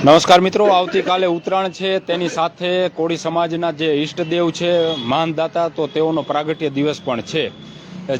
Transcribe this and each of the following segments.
નમસ્કાર મિત્રો, આવતીકાલે ઉત્તરાયણ છે. તેની સાથે કોળી સમાજના જે ઈષ્ટદેવ છે, માનદાતા, તો તેઓનો પ્રાગટ્ય દિવસ પણ છે.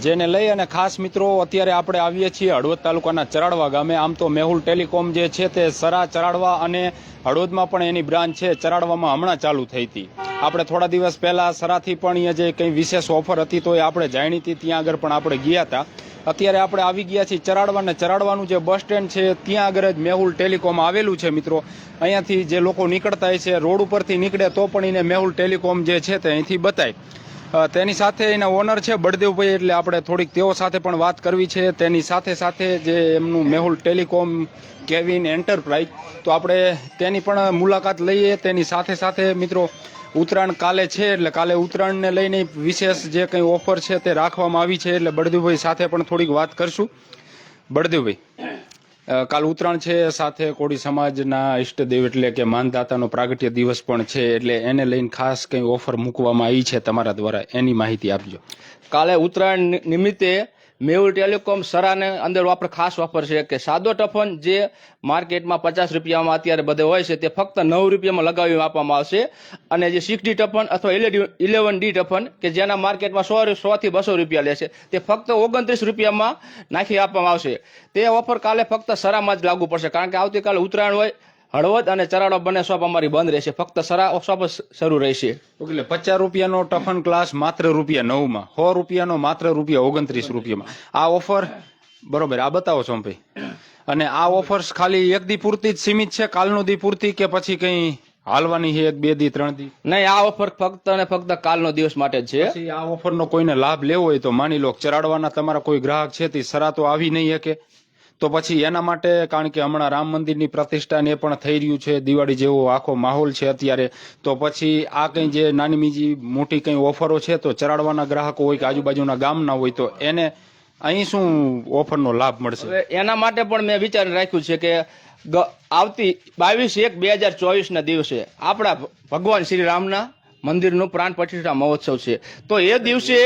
જેને લઈ અને ખાસ મિત્રો, અત્યારે આપણે આવીએ છીએ હળવદ તાલુકાના ચરાડવા ગામે. આમ તો મેહુલ ટેલિકોમ જે છે તે સરા ચરાડવા અને હળવદમાં પણ એની બ્રાન્ચ છે. ચરાડવામાં હમણાં ચાલુ થઈ હતી. આપણે થોડા દિવસ પહેલાં સરાથી પણ અહીંયા જે કંઈ વિશેષ ઓફર હતી, તો એ આપણે જાણીતી ત્યાં આગળ પણ આપણે ગયા હતા. અત્યારે આપણે આવી ગયા છીએ ચરાડવા ને ચરાડવાનું જે બસ સ્ટેન્ડ છે, ત્યાં આગળ જ મેહુલ ટેલિકોમ આવેલું છે મિત્રો. અહીંયાથી જે લોકો નીકળતા હોય છે, રોડ ઉપરથી નીકળે તો પણ એને મેહુલ ટેલિકોમ જે છે તે અહીંથી બતાય. તેની સાથે એના ઓનર છે, બળદેવભાઈ, એટલે આપણે થોડીક તેઓ સાથે પણ વાત કરવી છે. તેની સાથે સાથે જે એમનું મેહુલ ટેલિકોમ, કેવિન એન્ટરપ્રાઇઝ, તો આપણે તેની પણ મુલાકાત લઈએ. તેની સાથે સાથે મિત્રો ઉત્તરાયણ કાલે છે એટલે કાલે ઉત્તરાયણને લઈને વિશેષ જે કંઈ ઓફર છે તે રાખવામાં આવી છે એટલે બળદેવભાઈ સાથે પણ થોડીક વાત કરશું. બળદેવભાઈ કાલ ઉત્તરાયણ છે, સાથે કોળી સમાજના ઈષ્ટદેવ એટલે કે માનદાતાનો પ્રાગટ્ય દિવસ પણ છે એટલે એને લઈને ખાસ કંઈ ઓફર મૂકવામાં આવી છે તમારા દ્વારા એની માહિતી આપજો. કાલે ઉત્તરાયણ નિમિત્તે મેહુલ ટેલિકોમ સરાને અંદર આપણે ખાસ ઓફર છે કે સાદો ટફન જે માર્કેટમાં પચાસ રૂપિયામાં અત્યારે બધે હોય છે તે ફક્ત નવ રૂપિયામાં લગાવી આપવામાં આવશે. અને જે સિક્સ ડી ટફન અથવા ઇલેવન ડી ટફન કે જેના માર્કેટમાં સો સો થી બસો રૂપિયા લેશે તે ફક્ત ઓગણત્રીસ રૂપિયામાં નાખી આપવામાં આવશે. તે ઓફર કાલે ફક્ત સરામાં જ લાગુ પડશે. કારણ કે આવતીકાલે ઉત્તરાયણ હોય હળવદ અને ચરાડો બંને શોપ અમારી બંધ રહેશે. ફક્ત સરા શોપ જ શરૂ રહેશે. એટલે પચાસ રૂપિયાનો ટફન ક્લાસ માત્ર રૂપિયા નવમાં સો રૂપિયાનો માત્ર રૂપિયા ઓગણત્રીસ રૂપિયામાં. આ ઓફર બરોબર આ બતાવો સોમભાઈ. અને આ ઓફર્સ ખાલી એક દી પૂરતી જ સીમિત છે કાલનો દી પૂરતી કે પછી કંઈ હાલવાની છે એક બે દી ત્રણ દી? નહીં આ ઓફર ફક્ત અને ફક્ત કાલનો દિવસ માટે જ છે. આ ઓફરનો કોઈને લાભ લેવો હોય તો માની લો ચરાડવાના તમારા કોઈ ગ્રાહક છે તે સરા તો આવી નહીં શકે. તો પછી એના માટે કારણ કે હમણાં રામ મંદિરની પ્રતિષ્ઠા ને પણ થઈ રહ્યું છે, દિવાળી જેવો આખો માહોલ છે અત્યારે. તો પછી આ કંઈ જે નાની બીજી મોટી કંઈ ઓફરો છે તો ચરાડવાના ગ્રાહકો હોય કે આજુબાજુના ગામના હોય તો એને અહીં શું ઓફરનો લાભ મળશે? એના માટે પણ મેં વિચાર રાખ્યું છે કે આવતી બાવીસ એક બે હજાર ચોવીસના દિવસે આપણા ભગવાન શ્રી રામના મંદિરનું પ્રાણ પ્રતિષ્ઠા મહોત્સવ છે. તો એ દિવસે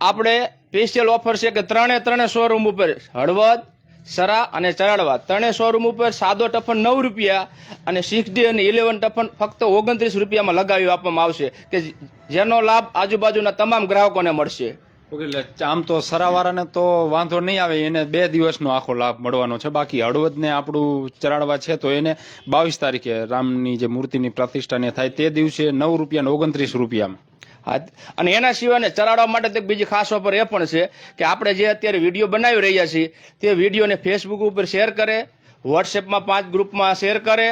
આપણે સ્પેશિયલ ઓફર છે કે ત્રણે ત્રણે શોરૂમ ઉપર હળવદ સરા અને ચરાડવા ત્રણેય શોરૂમ ઉપર સાદો ટફન નવ રૂપિયા અને સિક્સ ડી અને ઇલેવન ટફન ફક્ત ઓગણત્રીસ રૂપિયામાં લગાવી આપવામાં આવશે કે જેનો લાભ આજુબાજુના તમામ ગ્રાહકોને મળશે. આમ તો સરાવાળાને તો વાંધો નહીં આવે, એને બે દિવસનો આખો લાભ મળવાનો છે. બાકી હળવદને આપણું ચરાડવા છે, તો એને બાવીસ તારીખે રામની જે મૂર્તિની પ્રતિષ્ઠાને થાય તે દિવસે નવ રૂપિયા ઓગણત્રીસ રૂપિયામાં. અને એના સિવાય ચરાડવા માટે એક બીજી ખાસ ઓફર એ પણ છે કે આપણે જે અત્યારે વીડિયો બનાવી રહ્યા છીએ, તે વિડીયોને ફેસબુક ઉપર શેર કરે વોટ્સએપમાં પાંચ ગ્રુપમાં શેર કરે,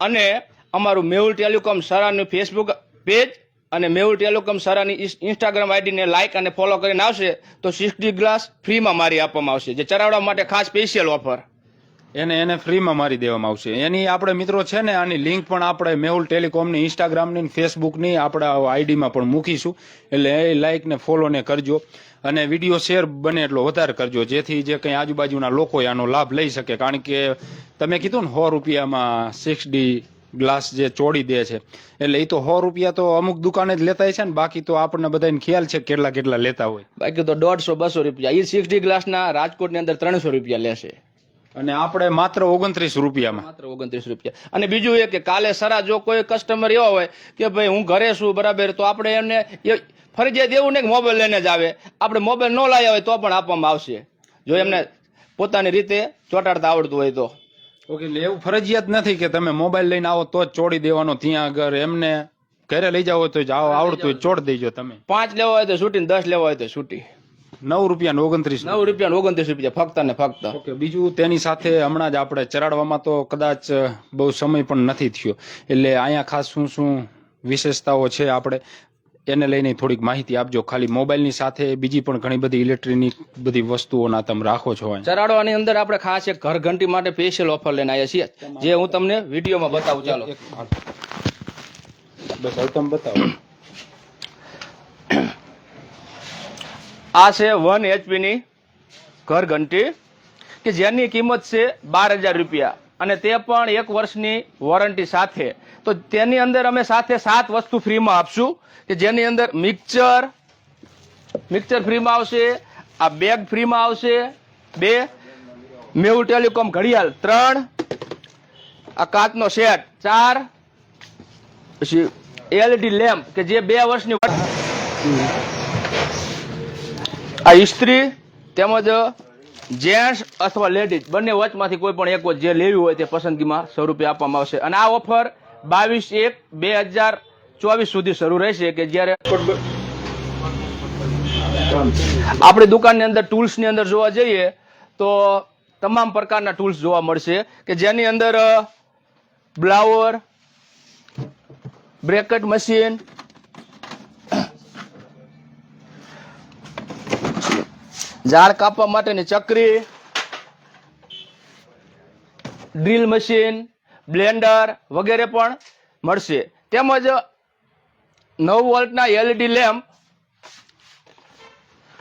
અને અમારું મેહુલ ટેલિકોમ સરાનું ફેસબુક પેજ અને મેહુલ ટેલિકોમ સરાની ઇન્સ્ટાગ્રામ આઈડીને લાઇક અને ફોલો કરીને આવશે, તો સિક્સટી ગ્લાસ ફ્રીમાં મારી આપવામાં આવશે, જે ચરાવડા માટે ખાસ સ્પેશિયલ ઓફર એને એને ફ્રીમાં મારી દેવામાં આવશે. એની આપણે મિત્રો છે ને, આની લિંક પણ આપણે મેહુલ ટેલિકોમની ઇન્સ્ટાગ્રામની ફેસબુકની આપણા આઈડીમાં પણ મૂકીશું. એટલે એ લાઇક ને ફોલો ને કરજો. અને વીડિયો શેર બને એટલો વધારે કરજો, જેથી જે કંઈ આજુબાજુના લોકો આનો લાભ લઈ શકે. કારણ કે તમે કીધું ને, સો રૂપિયામાં સિક્સ ડી ગ્લાસ જે ચોડી દે છે. એટલે એ તો સો રૂપિયા તો અમુક દુકાને જ લેતા છે ને, બાકી તો આપણને બધાને ખ્યાલ છે કેટલા કેટલા લેતા હોય. બાકી તો દોઢસો બસો રૂપિયા. એ સિક્સ ડી ગ્લાસના રાજકોટની અંદર ત્રણસો રૂપિયા લેશે. અને આપણે માત્ર ઓગણત્રીસ રૂપિયામાં. માત્ર ઓગણત્રીસ રૂપિયા. અને બીજું એ કે કાલે સરા જો કોઈ કસ્ટમર એવા હોય કે ભાઈ હું ઘરે છું બરાબર તો આપણે એમને ફરજિયાત એવું નહીં કે મોબાઈલ લઈને જ આવે. આપણે મોબાઈલ ન લાવ્યા હોય તો પણ આપવામાં આવશે. જો એમને પોતાની રીતે ચોંટાડતા આવડતું હોય તો. ઓકે એટલે એવું ફરજિયાત નથી કે તમે મોબાઈલ લઈને આવો તો જ ચોડી દેવાનો. ત્યાં આગળ એમને ઘરે લઈ જાવ તો આવડતું હોય ચોડ દેજો તમે. પાંચ લેવા હોય તો છૂટી ને દસ લેવા હોય તો છૂટી નવ રૂપિયા ઓગણત્રીસ નવ રૂપિયા ઓગણત્રીસ રૂપિયા ફક્ત ને ફક્ત. ઓકે બીજું તેની સાથે હમણાં જ આપણે ચરાડવામાં તો કદાચ બહુ સમય પણ નથી થયો. એટલે અહીંયા ખાસ શું શું વિશેષતાઓ છે આપણે એને લઈને થોડીક માહિતી આપજો. ખાલી મોબાઈલની સાથે બીજી પણ ઘણી બધી ઇલેક્ટ્રોનિક બધી વસ્તુઓના તમે રાખો છો ચરાડવાની અંદર આપણે ખાસ એક ઘર ઘંટી માટે સ્પેશિયલ ઓફર લઈને આવ્યા છીએ. જે હું તમને વિડીયોમાં બતાવું ચાલો. બસ હવે તમે બતાવો. આ છે વન એચપીની ઘર ઘંટી, કે જેની કિંમત છે બાર હજાર રૂપિયા. અને તે પણ એક વર્ષની વોરંટી સાથે. તો તેની અંદર અમે સાથે સાત વસ્તુ ફ્રીમાં આપશું, કે જેની અંદર મિક્સર મિક્સર ફ્રીમાં આવશે, આ બેગ ફ્રીમાં આવશે, બે, મેહુલ ટેલિકોમ ઘડિયાળ ત્રણ, આ કાચનો સેટ ચાર, પછી એલઈડી લેમ્પ, કે જે બે વર્ષની આ ઇસ્ત્રી તેમજ જેન્ટ્સ અથવા લેડીઝ, બંને વચમાંથી કોઈ પણ એક વચ જે લેવી હોય તે પસંદગીમાં સ્વરૂપે આપવામાં આવશે. અને આ ઓફર બાવીસ એક બે હજાર ચોવીસ સુધી શરૂ રહેશે કે જ્યારે આપણી દુકાનની અંદર ટૂલ્સની અંદર જોવા જઈએ તો તમામ પ્રકારના ટૂલ્સ જોવા મળશે કે જેની અંદર બ્લાવર બ્રેકેટ મશીન ઝાડ કાપવા માટેની ચક્રી, ડ્રીલ મશીન, બ્લેન્ડર વગેરે પણ મળશે. તેમજ નવ વોલ્ટના એલઈડી લેમ્પ,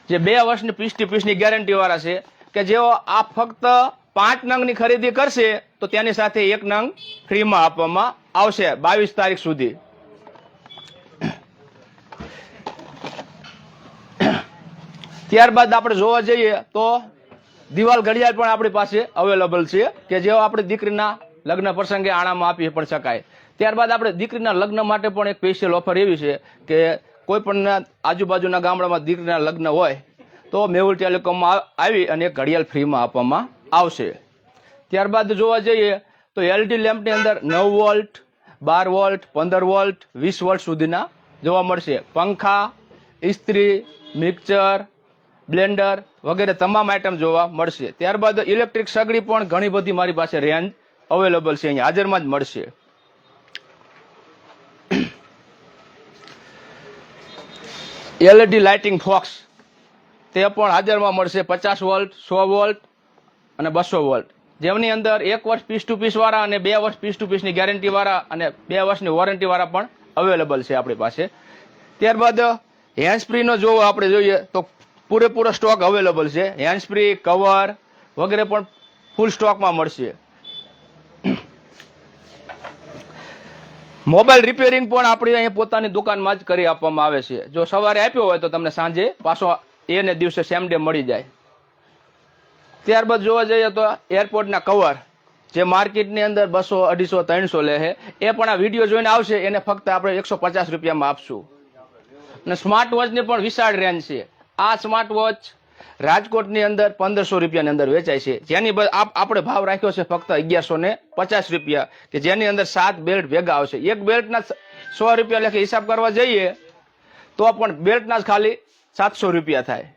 જે બે વર્ષની પીસટી પીસની ગેરંટી વાળા છે, કે જેઓ આ ફક્ત પાંચ નંગની ખરીદી કરશે, તો તેની સાથે એક નંગ ફ્રીમાં આપવામાં આવશે, બાવીસ તારીખ સુધી. ત્યારબાદ આપણે જોવા જઈએ તો દિવાલ ઘડિયાળ પણ આપણી પાસે અવેલેબલ છે, કે જેઓ આપણી દીકરીના લગ્ન પ્રસંગે આણામાં આપી પણ શકાય. ત્યારબાદ આપણે દીકરીના લગ્ન માટે પણ એક સ્પેશિયલ ઓફર એવી છે, કે કોઈ પણ આજુબાજુના ગામડામાં દીકરીના લગ્ન હોય, તો મેહુલ ટેલિકોમમાં આવી અને ઘડિયાળ ફ્રીમાં આપવામાં આવશે. ત્યારબાદ જોવા જઈએ તો એલઈડી લેમ્પની અંદર નવ વોલ્ટ, બાર વોલ્ટ, પંદર વોલ્ટ, વીસ વોલ્ટ સુધીના જોવા મળશે. પંખા, ઇસ્ત્રી, મિક્સર બ્લેન્ડર વગેરે તમામ આઇટમ જોવા મળશે. ત્યારબાદ ઇલેક્ટ્રિક સગડી પણ ઘણી બધી મારી પાસે રેન્જ અવેલેબલ છે. અહીંયા હાજરમાં જ મળશે. એલઈડી લાઇટિંગ ફોક્સ તે પણ હાજરમાં મળશે. પચાસ વોલ્ટ સો વોલ્ટ અને બસો વોલ્ટ જેમની અંદર એક વર્ષ પીસ ટુ પીસ વાળા અને બે વર્ષ પીસ ટુ પીસની ગેરંટી વાળા અને બે વર્ષની વોરંટી વાળા પણ અવેલેબલ છે આપણી પાસે. ત્યારબાદ હેન્ડ સ્પ્રીનો જોવો આપણે જોઈએ તો પૂરેપૂરો સ્ટોક અવેલેબલ છે. હેન્ડસ્પ્રી, કવર વગેરે પણ ફૂલ સ્ટોકમાં મળશે. મોબાઈલ રિપેરિંગ પણ આપણી અહીંયા પોતાની દુકાનમાં જ કરી આપવામાં આવે છે. જો સવારે આપ્યો હોય તો તમને સાંજે પાછો એને દિવસે સેમ ડે મળી જાય. ત્યારબાદ જોવા જઈએ તો એરપોર્ટના કવર, જે માર્કેટની અંદર બસો, અઢીસો, ત્રણસો લે છે, એ પણ આ વીડિયો જોઈને આવશે, એને ફક્ત આપણે એકસો પચાસ રૂપિયામાં આપશું. અને સ્માર્ટ વોચની પણ વિશાળ રેન્જ છે. આ સ્માર્ટ વોચ રાજકોટની અંદર પંદરસો રૂપિયાની અંદર વેચાય છે. જેની આપ- આપણે ભાવ રાખ્યો છે ફક્ત અગિયારસો ને પચાસ રૂપિયા. કે જેની અંદર સાત બેલ્ટ ભેગા આવશે. એક બેલ્ટના સો રૂપિયા લેખે હિસાબ કરવા જઈએ, તો પણ બેલ્ટના જ ખાલી સાતસો રૂપિયા થાય.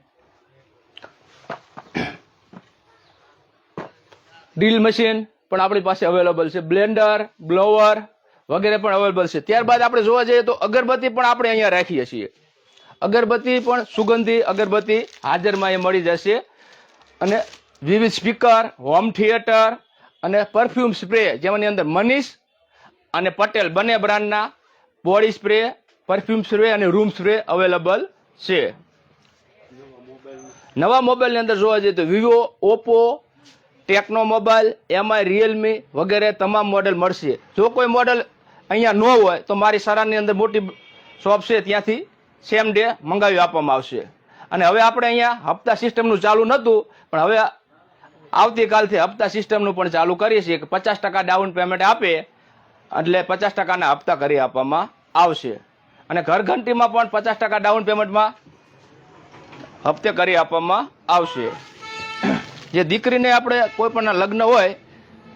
ડ્રીલ મશીન પણ આપણી પાસે અવેલેબલ છે. બ્લેન્ડર બ્લોવર વગેરે પણ અવેલેબલ છે. ત્યારબાદ આપણે જોવા જઈએ તો અગરબત્તી પણ આપણે અહીંયા રાખીએ છીએ. અગરબત્તી પણ સુગંધી અગરબત્તી હાજરમાં એ મળી જશે. અને વિવિધ સ્પીકર, હોમ થિયેટર અને પરફ્યુમ સ્પ્રે જેમાંની અંદર મનીષ અને પટેલ બંને બ્રાન્ડના બોડી સ્પ્રે, પરફ્યુમ સ્પ્રે અને રૂમ સ્પ્રે અવેલેબલ છે. નવા મોબાઈલની અંદર જોવા જઈએ તો Vivo, Oppo, Tecno mobile, MI, realme વગેરે તમામ મોડેલ મળશે. જો કોઈ મોડેલ અહીંયા ન હોય તો મારી સરાની અંદર મોટી શોપ છે ત્યાંથી સેમ ડે મંગાવી આપવામાં આવશે. અને હવે આપણે અહીંયા હપ્તા સિસ્ટમનું ચાલુ નહોતું, પણ હવે આવતીકાલથી હપ્તા સિસ્ટમનું પણ ચાલુ કરીએ છીએ કે પચાસ ટકા ડાઉન પેમેન્ટ આપે, એટલે પચાસ ટકાના હપ્તા કરી આપવામાં આવશે. અને ઘર ઘંટીમાં પણ પચાસ ટકા ડાઉન પેમેન્ટમાં હપ્તે કરી આપવામાં આવશે. જે દીકરીને આપણે કોઈ પણ લગ્ન હોય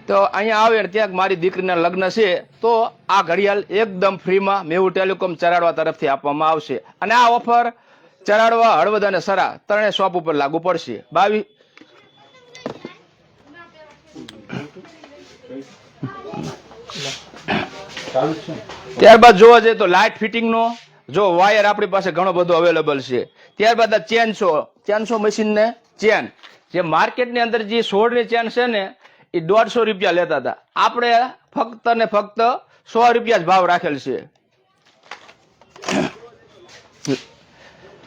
તો અહીંયા આવે ત્યાં મારી દીકરીના લગ્ન છે, તો આ ઘડિયાળ એકદમ ફ્રીમાં મેહુ ટેલિકોમ ચરાડવા તરફથી આપવામાં આવશે. અને આ ઓફર ચરાડવા, હળવદ અને સરા ત્રણેય શોપ ઉપર લાગુ પડશે. બાવીસ ત્યારબાદ જોવા જઈએ તો લાઇટ ફિટિંગનો, જો વાયર આપણી પાસે ઘણો બધો અવેલેબલ છે. ત્યારબાદ આ ચેનસો ચેનસો મશીન ને ચેન. જે માર્કેટની અંદર જે સોળની ચેન છે ને એ દોઢસો રૂપિયા લેતા હતા. આપણે ફક્ત ને ફક્ત સો રૂપિયા જ ભાવ રાખેલ છે.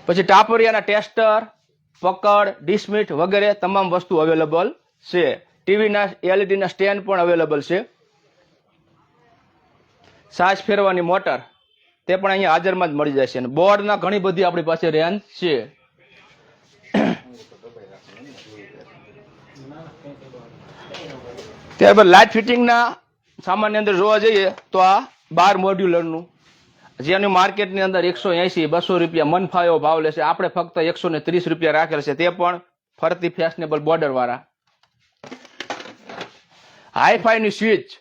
પછી ટાપરિયાના ટેસ્ટર, પકડ, ડિસમિટ વગેરે તમામ વસ્તુ અવેલેબલ છે. ટીવીના, એલઈડીના સ્ટેન્ડ પણ અવેલેબલ છે. સાસ ફેરવાની મોટર, તે પણ અહીંયા હાજરમાં જ મળી જશે અને બોર્ડના ઘણી બધી આપણી પાસે રેન્જ છે. ત્યારબાદ લાઇટ ફિટિંગના સામાન્ય અંદર જોવા જઈએ તો આ બાર મોડ્યુલરનું જેની માર્કેટની અંદર એકસો એસી બસો રૂપિયા મનફાયો ભાવ લેશે. આપણે ફક્ત એકસો ને ત્રીસ રૂપિયા રાખેલ છે. તે પણ ફરતી ફેશનેબલ બોર્ડર વાળા. હાઈફાઈની સ્વિચ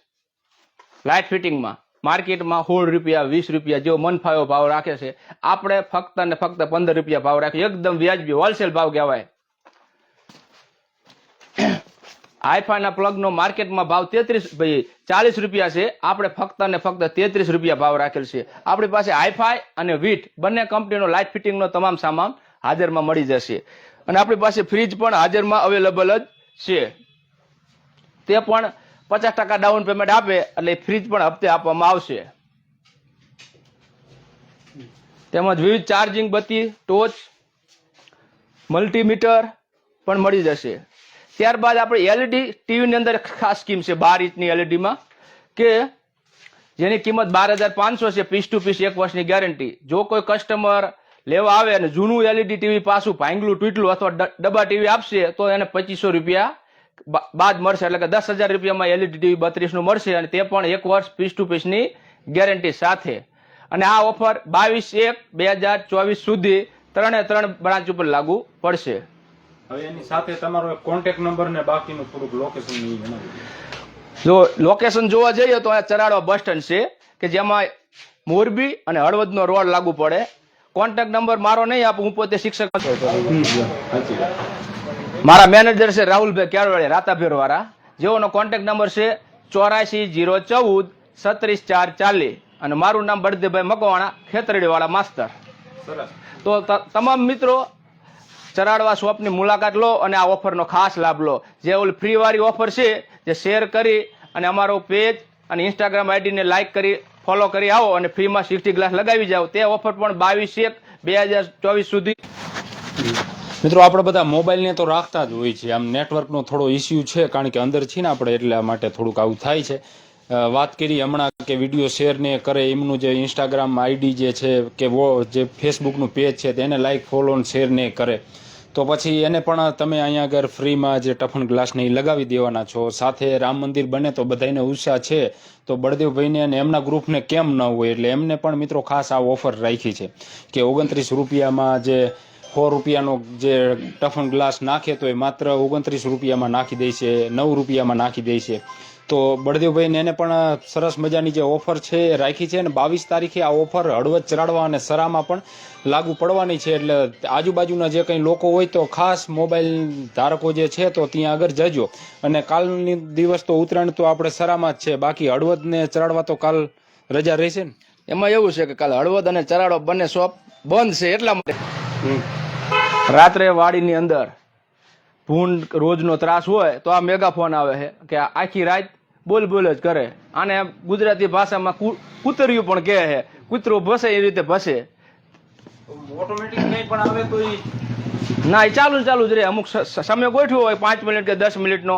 લાઇટ ફિટિંગમાં માર્કેટમાં સોળ રૂપિયા, વીસ રૂપિયા જેવો મનફાયો ભાવ રાખે છે. આપણે ફક્ત ને ફક્ત પંદર રૂપિયા ભાવ રાખીએ. એકદમ વ્યાજબી હોલસેલ ભાવ કહેવાય. આઈફાઈના પ્લગનો માર્કેટમાં ભાવ તેત્રીસ, ભાઈ, ચાલીસ રૂપિયા છે. આપણે ફક્ત અને ફક્ત તેત્રીસ રૂપિયા ભાવ રાખેલ છે. આપણી પાસે આઈફાઈ અને વીટ. બંને કંપનીનો લાઇટ ફિટિંગનો તમામ સામાન હાજરમાં મળી જશે. અને આપણી પાસે ફ્રીજ પણ હાજરમાં અવેલેબલ જ છે. તે પણ પચાસ ટકા ડાઉન પેમેન્ટ આપે, એટલે ફ્રીજ પણ હપ્તે આપવામાં આવશે. તેમજ વિવિધ ચાર્જિંગ બત્તી ટોચ મલ્ટીમીટર પણ મળી જશે. ત્યારબાદ આપણે એલઈડી ટીવીની અંદર ખાસ સ્કીમ છે બાર ઇંચની એલઈડીમાં કે જેની કિંમત બાર હજાર પાંચસો છે, પીસ ટુ પીસ, એક વર્ષની ગેરંટી જો કોઈ કસ્ટમર લેવા આવે અને જૂનું એલઈડી ટીવી પાછું ભાંગલું, તૂટલું અથવા ડબ્બા ટીવી આપશે, તો એને પચીસો રૂપિયા બાદ મળશે. એટલે કે દસ હજાર રૂપિયામાં એલઈડી ટીવી બત્રીસનું મળશે અને તે પણ એક વર્ષ પીસ ટુ પીસની ગેરંટી સાથે. અને આ ઓફર બાવીસ એક બે હજાર ચોવીસ સુધી ત્રણે ત્રણ બ્રાન્ચ ઉપર લાગુ પડશે. હવે એની સાથે તમારો કોન્ટેક્ટ નંબર ને બાકીનું થોડુંક લોકેશન જણાવી જો લોકેશન જોવા જઈએ તો આ ચરાડવા બસ સ્ટેન્ડ છે કે જેમાં મોરબી અને હળવદનો રોડ લાગુ પડે. કોન્ટેક્ટ નંબર મારો નહીં આપું હું પોતે શિક્ષક. મારા મેનેજર છે રાહુલભાઈ કેળવાળી રાતાભેર વાળા જેઓનો કોન્ટેક્ટ નંબર છે ચોરાશી જીરો ચૌદ સત્રીસ ચાર ચાલીસ. અને મારું નામ બળદેવભાઈ મકવાણા ખેતરડી વાળા માસ્તર. સરસ. ત- તમામ મિત્રો ચરાડવા શોપની મુલાકાત લો અને આ ઓફરનો ખાસ લાભ લો. જે ઓલી ફ્રીવાળી ઓફર છે, જે શેર કરી અને અમારો પેજ અને ઇન્સ્ટાગ્રામ આઈડીને લાઇક કરી ફોલો કરી આવો અને ફ્રીમાં સિક્સટી ગ્લાસ લગાવી જાઓ. તે ઓફર પણ બાવીસ એક બે હજાર ચોવીસ સુધી. મિત્રો, આપણે બધા મોબાઈલને તો રાખતા જ હોય છે આમ નેટવર્કનો થોડો ઇસ્યુ છે, કારણ કે અંદર છીએ ને આપણે એટલા માટે થોડુંક આવું થાય છે. વાત કરી હમણાં કે વીડિયો શેર ને કરે, એમનું જે ઇન્સ્ટાગ્રામ આઈડી જે છે કે વો, જે ફેસબુકનું પેજ છે, તેને લાઈક ફોલો ને શેર ને કરે. તો પછી એને પણ તમે અહીંયા આગળ ફ્રીમાં જે ટફન ગ્લાસ ને લગાવી દેવાના છો. સાથે રામ મંદિર બને તો બધાને ઉત્સાહ છે. તો બળદેવભાઈને અને એમના ગ્રુપને કેમ ન હોય? એટલે એમને પણ મિત્રો ખાસ આ ઓફર રાખી છે કે ઓગણત્રીસ રૂપિયામાં જે સો રૂપિયાનો જે ટફન ગ્લાસ નાખે તો એ માત્ર ઓગણત્રીસ રૂપિયામાં નાખી દે છે, નવ રૂપિયામાં નાખી દે છે. તો બળદેવભાઈને એને પણ સરસ મજાની જે ઓફર છે એ રાખી છે અને બાવીસ તારીખે આ ઓફર હળવદ ચરાડવા અને સરામાં પણ લાગુ પડવાની છે. એટલે આજુબાજુના જે કંઈ લોકો હોય તો ખાસ મોબાઈલ ધારકો જે છે તો ત્યાં આગળ જજો. અને કાલની દિવસ તો ઉત્તરાયણ તો આપણે સરામાં જ છે. બાકી હળવદને ચરાડવા તો કાલ રજા રહેશે ને? એમાં એવું છે કે કાલ હળવદ અને ચરાડો બંને શોપ બંધ છે એટલા માટે. રાત્રે વાડીની અંદર ભૂંડ રોજનો ત્રાસ હોય તો આ મેગાફોન આવે છે કે આખી રાત બોલ બોલ જ કરે. આને ગુજરાતી ભાષામાં કૂતરિયું પણ કહે છે. કૂતરો ભસે એ રીતે ભસે. ઓટોમેટિક નહીં પણ આવે તો ના એ ચાલુ ચાલુ જ રહે. અમુક સમય ગોઠવ્યો હોય પાંચ મિનિટ કે દસ મિનિટનો.